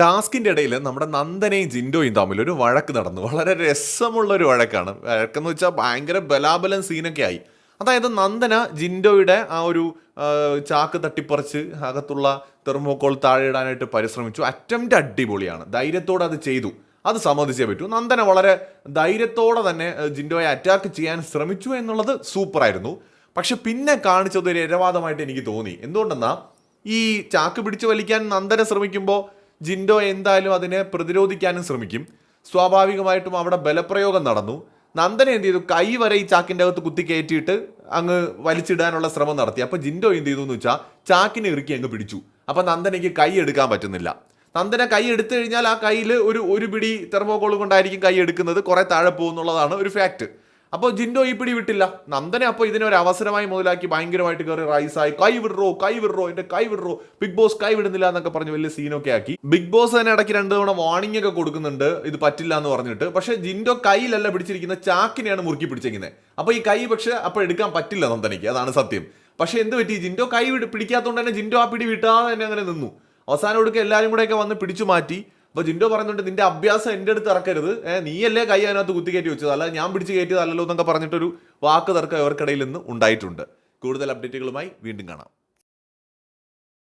ടാസ്കിന്റെ ഇടയിൽ നമ്മുടെ നന്ദനയും ജിൻഡോയും തമ്മിൽ ഒരു വഴക്ക് നടന്നു. വളരെ രസമുള്ള ഒരു വഴക്കാണ്. വഴക്കെന്ന് വെച്ചാൽ ഭയങ്കര ബലാബലം സീനൊക്കെ ആയി. അതായത് നന്ദന ജിൻഡോയുടെ ആ ഒരു ചാക്ക് തട്ടിപ്പറിച്ച് അകത്തുള്ള തെർമോക്കോൾ താഴെ ഇടാനായിട്ട് പരിശ്രമിച്ചു. അറ്റംപ്റ്റ് അടിപൊളിയാണ്. ധൈര്യത്തോടെ അത് ചെയ്തു. അത് സമ്മതിച്ചേ പറ്റൂ. നന്ദന വളരെ ധൈര്യത്തോടെ തന്നെ ജിൻഡോയെ അറ്റാക്ക് ചെയ്യാൻ ശ്രമിച്ചു എന്നുള്ളത് സൂപ്പറായിരുന്നു. പക്ഷെ പിന്നെ കാണിച്ചത് ഒരു ഇരവാദമായിട്ട് എനിക്ക് തോന്നി. എന്തുകൊണ്ടെന്നാൽ ഈ ചാക്ക് പിടിച്ചു വലിക്കാൻ നന്ദന ശ്രമിക്കുമ്പോൾ ജിൻഡോ എന്തായാലും അതിനെ പ്രതിരോധിക്കാനും ശ്രമിക്കും. സ്വാഭാവികമായിട്ടും അവിടെ ബലപ്രയോഗം നടന്നു. നന്ദന എന്ത് ചെയ്തു? കൈ വരെ ഈ ചാക്കിന്റെ അകത്ത് കുത്തി കയറ്റിയിട്ട് അങ്ങ് വലിച്ചിടാനുള്ള ശ്രമം നടത്തി. അപ്പോൾ ജിൻഡോ എന്ത് ചെയ്തു എന്ന് വെച്ചാൽ ചാക്കിനെ ഇറുക്കി അങ്ങ് പിടിച്ചു. അപ്പോൾ നന്ദനയ്ക്ക് കൈ എടുക്കാൻ പറ്റുന്നില്ല. നന്ദന കൈ എടുത്തു കഴിഞ്ഞാൽ ആ കയ്യിൽ ഒരു ഒരു പിടി തെർമോകോൾ കൊണ്ടായിരിക്കും കൈ എടുക്കുന്നത്. കുറേ താഴെ പോകുന്നുള്ളതാണ് ഒരു ഫാക്ട് അപ്പോൾ ജിൻഡോ ഈ പിടി വിട്ടില്ല. നന്ദനെ അപ്പോൾ ഇതിനൊരു അവസരമായി മുതലാക്കി ഭയങ്കരമായിട്ട് കയറി റൈസായി കൈ വിടറോ കൈ വിടറോ എന്റെ കൈ വിടറോ. ബിഗ് ബോസ് കൈ വിടുന്നില്ല എന്നൊക്കെ പറഞ്ഞ് വലിയ സീനൊക്കെ ആക്കി. ബിഗ് ബോസ് തന്നെ ഇടയ്ക്ക് രണ്ട് തവണ വാണിംഗ് ഒക്കെ കൊടുക്കുന്നുണ്ട്. ഇത് പറ്റില്ല എന്ന് പറഞ്ഞിട്ട്. പക്ഷേ ജിൻഡോ കയ്യിലല്ല പിടിച്ചിരിക്കുന്ന ചാക്കിനെയാണ് മുറുക്കി പിടിച്ചിരിക്കുന്നത് അപ്പോൾ ഈ കൈ പക്ഷേ അപ്പോൾ എടുക്കാൻ പറ്റില്ല നന്ദനയ്ക്ക്. അതാണ് സത്യം. പക്ഷേ എന്ത് പറ്റി? ജിൻഡോ കൈ പിടിക്കാത്തതുകൊണ്ട് തന്നെ ജിൻഡോ ആ പിടി വിട്ടാതെ തന്നെ അങ്ങനെ നിന്നു. അവസാനം ഒടുക്ക എല്ലാവരും കൂടെയൊക്കെ വന്ന് പിടിച്ചു മാറ്റി. അപ്പൊ ജിൻഡോ പറയുന്നുണ്ട് നിന്റെ അഭ്യാസം എന്റെ അടുത്ത് ഇറക്കരുത്. നീയല്ലേ കൈ അതിനകത്ത് കുത്തി കയറ്റി വെച്ചത്? അല്ല ഞാൻ പിടിച്ച് കയറ്റിയതല്ലോ എന്നൊക്കെ പറഞ്ഞിട്ടൊരു വാക്ക് തർക്കം ഇവർക്കിടയിൽ നിന്ന് ഉണ്ടായിട്ടുണ്ട്. കൂടുതൽ അപ്ഡേറ്റുകളുമായി വീണ്ടും കാണാം.